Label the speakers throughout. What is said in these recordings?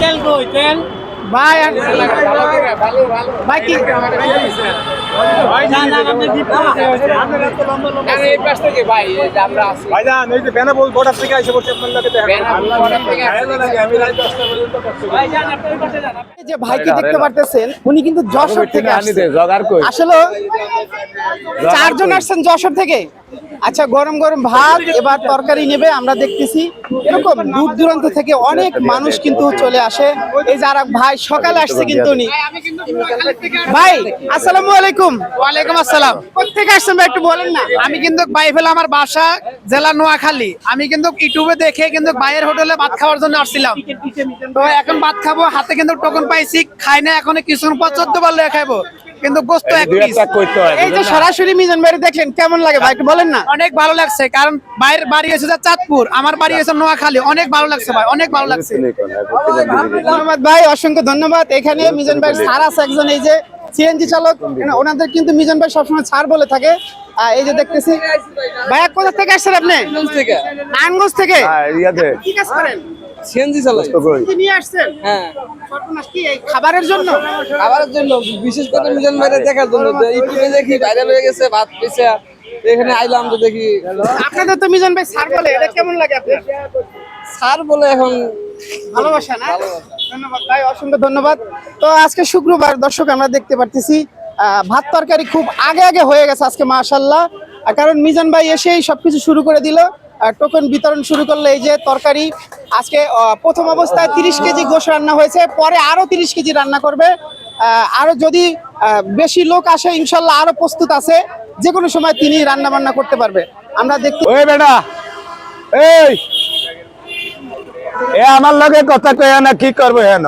Speaker 1: তেল কই তেল? ভাই ভাই কি
Speaker 2: যে বেনাবল বর্ডার থেকে এসে পড়ছে আপনার লাগে
Speaker 1: এই যে ভাইকে দেখতে পারতেছেন উনি কিন্তু যশোর থেকে আসছে।
Speaker 2: জগার কই?
Speaker 1: আসলে চারজন আসছেন যশোর থেকে। আচ্ছা গরম গরম ভাত এবার তরকারি নেবে আমরা দেখতেছি। এরকম দূর দূরান্ত থেকে অনেক মানুষ কিন্তু চলে আসে। এই যারা ভাই সকালে আসছে কিন্তু উনি। ভাই আসসালামু আলাইকুম।
Speaker 3: ওয়ালাইকুম আসসালাম।
Speaker 1: কোথেকে আসছেন ভাই একটু বলেন না।
Speaker 3: আমি কিন্তু বাইফেল আমার বাসা জেলা নোয়াখালী। আমি কিন্তু ইউটিউবে দেখে কিন্তু বাইরের হোটেলে ভাত খাওয়ার জন্য আসছিলাম। তো এখন ভাত খাব হাতে কিন্তু টোকন পাইছি খাই না এখন কিছুক্ষণ পর চোদ্দ বার লয়ে খাইবো। কিন্তু গোস্ত এক পিস
Speaker 1: এই যে সরাসরি মিজান ভাই দেখলেন কেমন লাগে ভাই? একটু বলেন না।
Speaker 3: অনেক ভালো লাগছে কারণ বাইরের বাড়ি হয়েছে যে চাঁদপুর আমার বাড়ি হয়েছে নোয়াখালী অনেক ভালো লাগছে ভাই অনেক ভালো লাগছে।
Speaker 1: ধন্যবাদ ভাই অসংখ্য ধন্যবাদ। এখানে মিজান ভাই আছে একজন এই যে সিএনজি চালক ওনাদের কিন্তু মিজান ভাই সবসময় ছাড় বলে থাকে। এই যে দেখতেছি। ভাইয়া কোথা থেকে আসছেন আপনি? নারায়ণগঞ্জ থেকে।
Speaker 2: ইয়াতে
Speaker 1: কি কাজ করেন?
Speaker 4: সিএনজি চালাই
Speaker 1: কি নিয়ে আসছেন?
Speaker 4: হ্যাঁ।
Speaker 1: খাবারের জন্য?
Speaker 4: খাবারের জন্য বিশেষ করে মিজান ভাইরে দেখার জন্য ইউটিউবে দেখি ভাইরাল হয়ে গেছে ভাত পেছে এখানে আইলাম তো দেখি।
Speaker 1: আপনাদের তো মিজান ভাই স্যার বলে এটা কেমন লাগে আপনার?
Speaker 4: স্যার বলে এখন
Speaker 1: ভালোবাসা না? ধন্যবাদ ভাই অসংখ্য ধন্যবাদ। তো আজকে শুক্রবার দর্শক আমরা দেখতে পারতেছি আহ, ভাত তরকারি খুব আগে আগে হয়ে গেছে আজকে মাশাল্লাহ আর কারণ মিজান ভাই এসেই সবকিছু শুরু করে দিল। টোকেন বিতরণ শুরু করলে এই যে তরকারি আজকে প্রথম অবস্থায় তিরিশ কেজি গোশ রান্না হয়েছে পরে আরও তিরিশ কেজি রান্না করবে। আহ, আরও যদি বেশি লোক আসে ইনশাল্লাহ আরও প্রস্তুত আছে যে কোনো সময় তিনি রান্না বান্না করতে পারবে। আমরা দেখতে
Speaker 2: ওই বেটা এই। এ আমার লগে কথা কয় না কি করব হেন?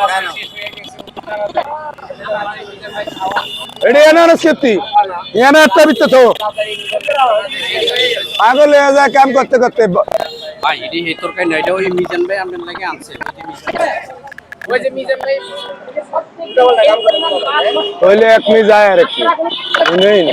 Speaker 2: এনে না। সত্যি এনে একটা বিত্ত তো পাগল হয়ে যায় কাম করতে করতে।
Speaker 5: ভাই এটি এই তরকারি না এটা ওই মিজান ভাই আপনার লাগে আনছে ওই যে মিজান ভাই।
Speaker 2: হইলে এক মি যায় আর একটু। নেই না।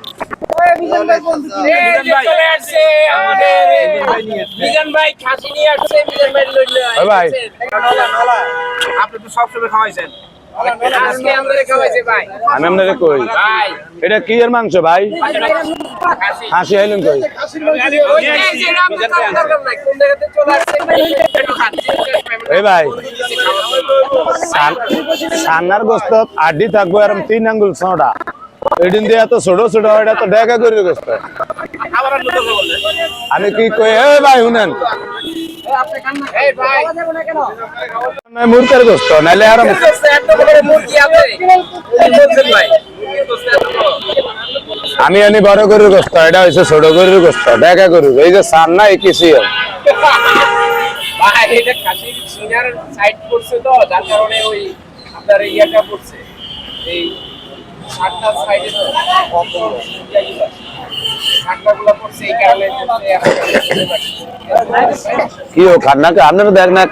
Speaker 5: ভাই
Speaker 2: হাসি আইলেন কই?
Speaker 5: দরকার নাই কোন জায়গাতে চলে আসছে
Speaker 2: এই ভাই সান্নার গোস্ত আড্ডি থাকব এরম তিন আঙ্গুল ছটা এদিন এত ছোট ছোট এটা তো ডেকা করে
Speaker 5: বললে
Speaker 2: আমি কি কই, এ ভাই, শুনেন। আমি আনি বড় গরুর গোস্ত, এটা হয়েছে ছোট গরুর গোস্ত, ডেকা গরুর এই যে সান্না এই কিছু
Speaker 5: আপনার পড়ছে। এই সাতটা সাইডে
Speaker 2: কি ও খান্নাকে আপনারা দেখ না